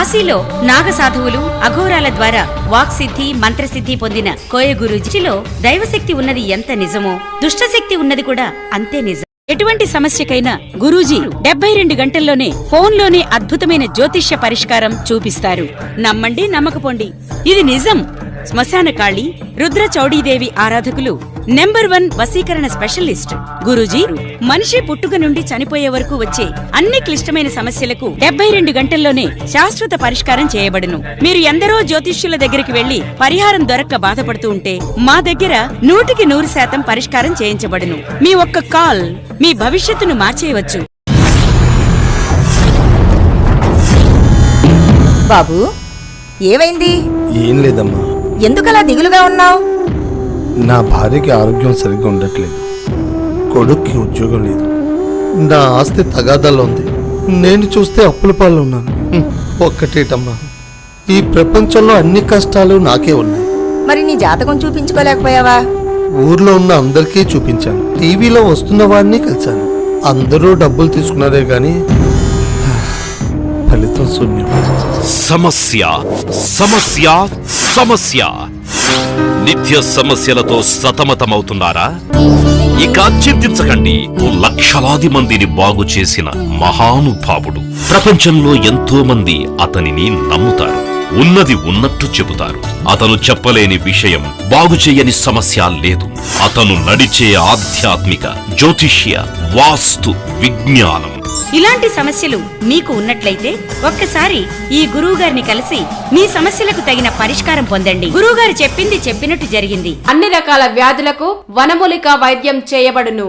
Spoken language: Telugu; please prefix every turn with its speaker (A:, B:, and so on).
A: కాశీలో నాగసాధువులు అఘోరాల ద్వారా వాక్సిద్ధి మంత్రసిద్ధి పొందిన కోయగురుజిలో దైవశక్తి ఉన్నది ఎంత నిజమో దుష్టశక్తి ఉన్నది కూడా అంతే నిజం. ఎటువంటి సమస్యకైనా గురూజీ డెబ్బై రెండు గంటల్లోనే ఫోన్లోనే అద్భుతమైన జ్యోతిష్య పరిష్కారం చూపిస్తారు. నమ్మండి నమ్మకపోండి. ఇది నిజం. శ్మశాన కాళి రుద్ర చౌడీదేవి ఆరాధకులు నెంబర్ వన్ వశీకరణ స్పెషలిస్ట్ గురూజీ మనిషి పుట్టుక నుండి చనిపోయే వరకు వచ్చే అన్ని క్లిష్టమైన సమస్యలకు డెబ్బై రెండు గంటల్లోనే శాశ్వత పరిష్కారం చేయబడును. మీరు ఎందరో జ్యోతిష్యుల దగ్గరికి వెళ్ళి పరిహారం దొరక్క బాధపడుతూ ఉంటే మా దగ్గర నూటికి నూరు శాతం పరిష్కారం చేయించబడును. మీ ఒక్క కాల్ మీ భవిష్యత్తును మార్చేయవచ్చు.
B: బాబు ఏమైంది?
C: ఏం లేదమ్మా.
B: ఎందుకలా దిగులుగా ఉన్నావు?
C: నా భార్యకి ఆరోగ్యం సరిగ్గా ఉండట్లేదు. కొడుక్కి ఉద్యోగం లేదు. నా ఆస్తి తగాదాలో ఉంది. నేను చూస్తే అప్పుల పాలు ఉన్నాను. ఒక్కటేటమ్మా. ఈ ప్రపంచంలో అన్ని కష్టాలు నాకే ఉన్నాయి.
B: మరి నీ జాతకం చూపించుకోలేకపోయావా?
C: ఊర్లో ఉన్న అందరికీ చూపించాను. టీవీలో వస్తున్న వాడిని కలిశాను. అందరూ డబ్బులు తీసుకున్నారే గాని ఫలితం శూన్యం.
D: సమస్య సమస్య సమస్య. నిత్య సమస్యలతో సతమతమవుతున్నారా? ఇక చింతించకండి. ఓ లక్షలాది మందిని బాగు చేసిన మహానుభావుడు. ప్రపంచంలో ఎంతో మంది అతనిని నమ్ముతారు. ఉన్నది ఉన్నట్టు చెబుతారు. అతను చెప్పలేని విషయం బాగు చేయని సమస్య లేదు. అతను నడిచే ఆధ్యాత్మిక జ్యోతిష్య వాస్తు విజ్ఞానం.
A: ఇలాంటి సమస్యలు మీకు ఉన్నట్లయితే ఒక్కసారి ఈ గురువు గారిని కలిసి మీ సమస్యలకు తగిన పరిష్కారం పొందండి. గురువుగారు చెప్పింది చెప్పినట్టు జరిగింది.
E: అన్ని రకాల వ్యాధులకు వనమూలిక వైద్యం చేయబడును.